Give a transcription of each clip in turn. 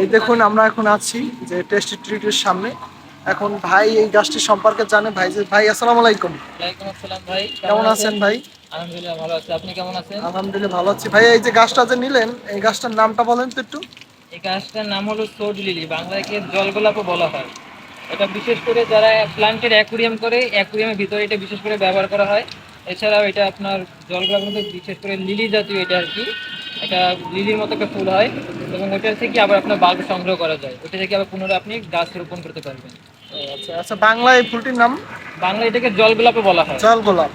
এই দেখুন আমরা এখন আছি যে টেস্টি ট্রিটের সামনে। এখন ভাই এই গাছটি সম্পর্কে জানে। ভাই যে ভাই আসসালামু আলাইকুম। ওয়ালাইকুম আসসালাম ভাই। কেমন আছেন? ভাই? আলহামদুলিল্লাহ ভালো আছি। আপনি কেমন আছেন? আলহামদুলিল্লাহ ভালো আছি। ভাই এই যে গাছটা যে নিলেন এই গাছটার নামটা বলেন তো একটু। এই গাছটার নাম হলো সোড লিলি বাংলায় বলা হয়। এটা বিশেষ করে যারা প্লান্টের অ্যাকুরিয়াম করে অ্যাকুরিয়ামের ভিতরে এটা বিশেষ করে ব্যবহার করা হয়। এছাড়াও এটা আপনার জলগোলাপ মধ্যে বিশেষ করে লিলি জাতীয় এটা আর কি। এটা লিলির মতো একটা ফুল হয় এবং ওটা থেকে আবার আপনার বাল্ব সংগ্রহ করা যায়। ওটা থেকে আবার পুনরায় আপনি গাছ রোপণ করতে পারবেন। আচ্ছা আচ্ছা বাংলা এই ফুলটির নাম? বাংলায় এটাকে জলগোলাপও বলা হয়। জল গোলাপ।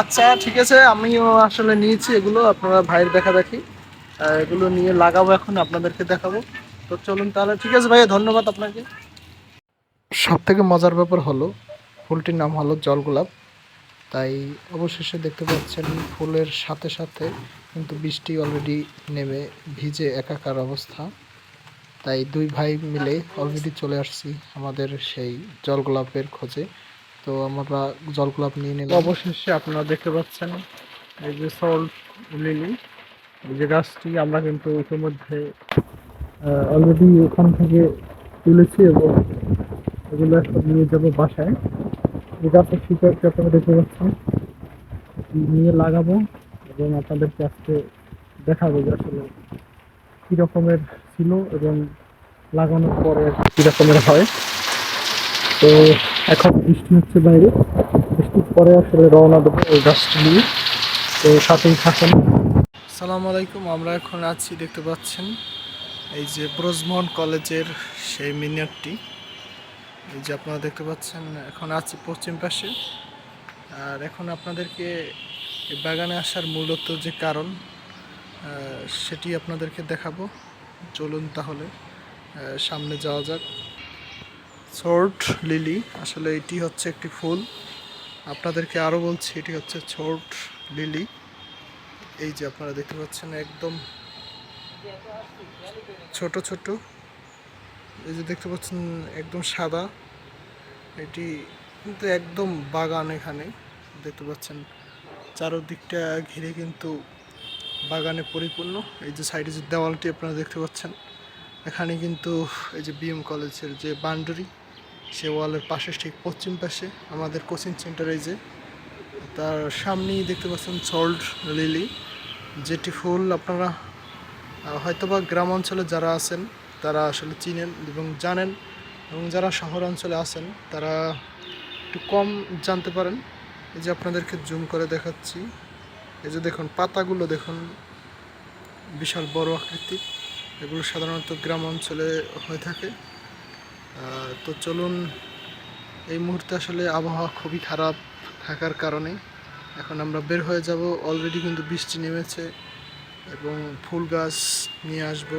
আচ্ছা ঠিক আছে আমিও আসলে নিয়েছি এগুলো আপনারা ভাইয়ের দেখা দেখি। এগুলো নিয়ে লাগাবো এখন আপনাদেরকে দেখাবো। তো চলুন তাহলে ঠিক আছে ভাইয়া ধন্যবাদ আপনাকে। সব থেকে মজার ব্যাপার হলো ফুলটির নাম হলো জল গোলাপ। তাই অবশেষে দেখতে পাচ্ছেন ফুলের সাথে সাথে কিন্তু বৃষ্টি অলরেডি নেমে ভিজে একাকার অবস্থা। তাই দুই ভাই মিলে অলরেডি চলে আসছি আমাদের সেই জল গোলাপের খোঁজে। তো আমরা জল গোলাপ নিয়ে নিলাম। অবশেষে আপনারা দেখতে পাচ্ছেন এই যে সল্ট লিলি যে গাছটি আমরা কিন্তু ইতিমধ্যে অলরেডি ওখান থেকে তুলেছি এবং এগুলো এখন নিয়ে যাব বাসায়। এই গাছের শিকড়টি আপনারা দেখতে পাচ্ছেন? নিয়ে লাগাবো। এবং আপনাদেরকে আজকে দেখাবো যে আসলে কী রকমের ছিল এবং লাগানোর পরে কী রকমের হয়। তো এখন বৃষ্টি হচ্ছে বাইরে। বৃষ্টির পরে আসলে রওনা দেবো এই গাছটি নিয়ে। তো সাথেই থাকুন। সালাম আলাইকুম, আমরা এখন আছি দেখতে পাচ্ছেন এই যে ব্রজমোহন কলেজের সেই মিনারটি। এই যে আপনারা দেখতে পাচ্ছেন, এখন আছি পশ্চিম পাশে। আর এখন আপনাদেরকে এই বাগানে আসার মূলত যে কারণ সেটি আপনাদেরকে দেখাবো। চলুন তাহলে সামনে যাওয়া যাক। ছোট লিলি, আসলে এটি হচ্ছে একটি ফুল। আপনাদেরকে আরও বলছি, এটি হচ্ছে ছোট লিলি। এই যে আপনারা দেখতে পাচ্ছেন, একদম ছোট ছোট। এই যে দেখতে পাচ্ছেন, একদম সাদা। এটি কিন্তু একদম বাগান এখানে, দেখতে পাচ্ছেন। চারোদিকটা ঘিরে কিন্তু বাগানে পরিপূর্ণ। এই যে সাইডে যে দেওয়ালটি আপনারা দেখতে পাচ্ছেন, এখানে কিন্তু এই যে বিএম কলেজের যে বাউন্ডারি, সে ওয়ালের পাশে ঠিক পশ্চিম পাশে আমাদের কোচিং সেন্টার এই যে, তার সামনেই দেখতে পাচ্ছেন সল্ট লিলি, যেটি ফুল আপনারা হয়তোবা গ্রাম অঞ্চলে যারা আছেন, তারা আসলে চিনেন এবং জানেন এবং যারা শহর অঞ্চলে আছেন, তারা একটু কম জানতে পারেন। এই যে আপনাদেরকে জুম করে দেখাচ্ছি, এই যে দেখুন, পাতাগুলো দেখুন, বিশাল বড় আকৃতি এগুলো সাধারণত গ্রাম অঞ্চলে হয়ে থাকে। তো চলুন, এই মুহূর্তে আসলে আবহাওয়া খুবই খারাপ থাকার কারণে এখন আমরা বের হয়ে যাব। অলরেডি কিন্তু বৃষ্টি নেমেছে এবং ফুল গাছ নিয়ে আসব,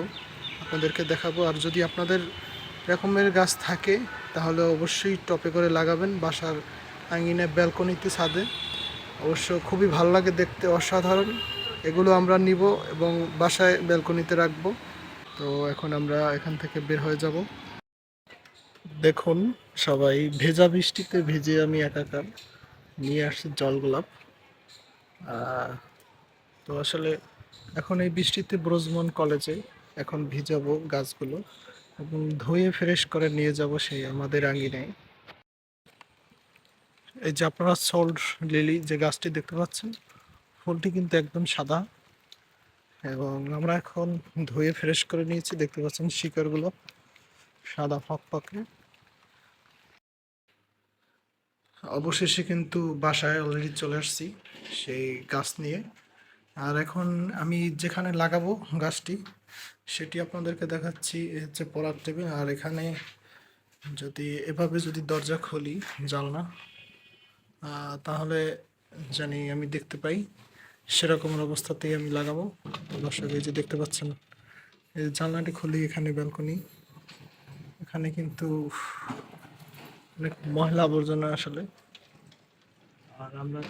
আপনাদেরকে দেখাবো। আর যদি আপনাদের এরকমের গাছ থাকে, তাহলে অবশ্যই টপে করে লাগাবেন। বাসার আঙ্গিনায় ব্যালকনিতে ছাদে। অবশ্য খুবই ভালো লাগে দেখতে অসাধারণ। এগুলো আমরা নিব এবং বাসায় ব্যালকনিতে রাখব। তো এখন আমরা এখান থেকে বের হয়ে যাব। দেখুন সবাই ভেজা বৃষ্টিতে ভিজে আমি একাকার নিয়ে আসছি জল গোলাপ আহ, তো আসলে এখন এই বৃষ্টিতে ব্রজমন কলেজে এখন ভিজাবো গাছগুলো এবং ধুয়ে ফ্রেশ করে নিয়ে যাব সেই আমাদের আঙ্গিনায়। এই যে আপনারা সল্ট লিলি যে গাছটি দেখতে পাচ্ছেন, ফুলটি কিন্তু একদম সাদা। এবং আমরা এখন ধুয়ে ফ্রেশ করে নিয়েছি, দেখতে পাচ্ছেন শিকড়গুলো সাদা ফকফকে। অবশেষে কিন্তু বাসায় অলরেডি চলে আসছি সেই গাছ নিয়ে। আর এখন আমি যেখানে লাগাবো গাছটি, সেটি আপনাদেরকে দেখাচ্ছি হচ্ছে পড়ার টেবিল। আর এখানে যদি এভাবে যদি দরজা খুলি, জানলা তাহলে জানি আমি দেখতে পাই। সেরকমের অবস্থাতেই আমি লাগাবো। দর্শক এই যে দেখতে পাচ্ছেন, এই জানলাটি খুলি, এখানে ব্যালকনি। এখানে কিন্তু অনেক ময়লা আবর্জনা আসলে। আর আমরা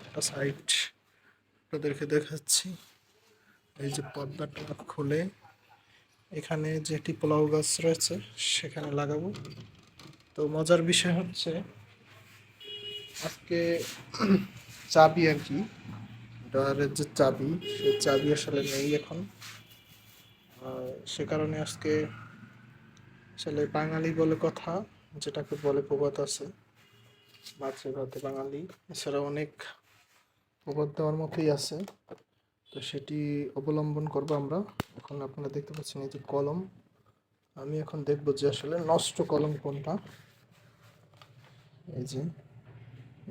একটা সাইড আপনাদেরকে দেখাচ্ছি। এই যে পর্দাটা খুলে, এখানে যেটি পোলাও গাছ রয়েছে, সেখানে লাগাবো। তো মজার বিষয় হচ্ছে আজকে চাবি আর কি ডয়ারের যে চাবি সেই চাবি আসলে নেই এখন। সে কারণে আজকে আসলে বাঙালি বলে কথা, যেটাকে বলে প্রবাদ আছে। মাছে ভাতে বাঙালি, এছাড়া অনেক প্রবাদ দেওয়ার মতোই আছে। তো সেটি অবলম্বন করব আমরা। এখন আপনারা দেখতে পাচ্ছেন এই যে কলম। আমি এখন দেখব যে আসলে নষ্ট কলম কোনটা। এই যে।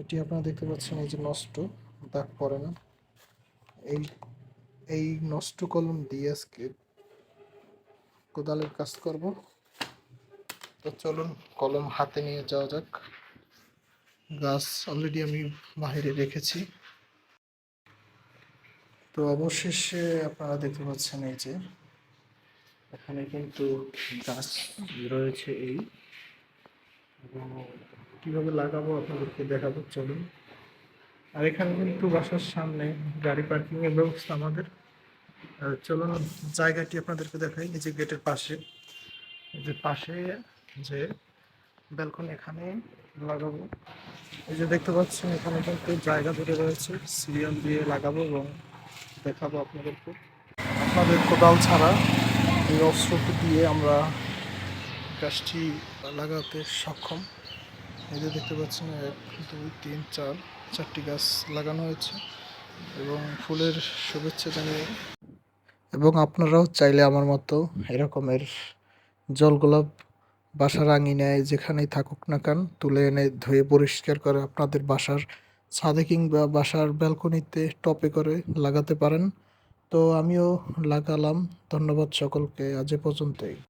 এটি আপনারা দেখতে পাচ্ছেন এই যে নষ্ট দাগ পড়ে না। এই এই নষ্ট কলম দিয়ে আজকে কোদালের কাজ করব। তো চলুন, কলম হাতে নিয়ে যাওয়া যাক। গাছ অলরেডি আমি বাহিরে রেখেছি। তো অবশেষে আপনারা দেখতে পাচ্ছেন এই যে, এখানে কিন্তু গাছ রয়েছে এই। কীভাবে লাগাবো আপনাদেরকে দেখাবো, চলুন। আর এখানে কিন্তু বাসার সামনে গাড়ি পার্কিং এর ব্যবস্থা আমাদের। চলুন, জায়গাটি আপনাদেরকে দেখাই, এই যে গেটের পাশে। যে পাশে যে ব্যালকনি, এখানে লাগাবো। এই যে দেখতে পাচ্ছেন, এখানে কিন্তু জায়গা ধরে রয়েছে, সিরিয়াল দিয়ে লাগাবো এবং দেখাবো আপনাদেরকে। আপনাদের কোদাল ছাড়া এই অস্ত্রটি দিয়ে আমরা গাছটি লাগাতে সক্ষম। এই যে দেখতে পাচ্ছেন, এক, দুই, তিন, চার, চারটি গাছ লাগানো হয়েছে এবং ফুলের শুভেচ্ছা জানিয়ে এবং আপনারাও চাইলে আমার মতো এরকমের জল গোলাপ বাসার আঙিনায় যেখানেই থাকুক না কেন তুলে এনে ধুয়ে পরিষ্কার করে আপনাদের বাসার ছাদে কিংবা বাসার ব্যালকনিতে টপে করে লাগাতে পারেন। তো আমিও লাগালাম। ধন্যবাদ সকলকে। আজ এ পর্যন্তই।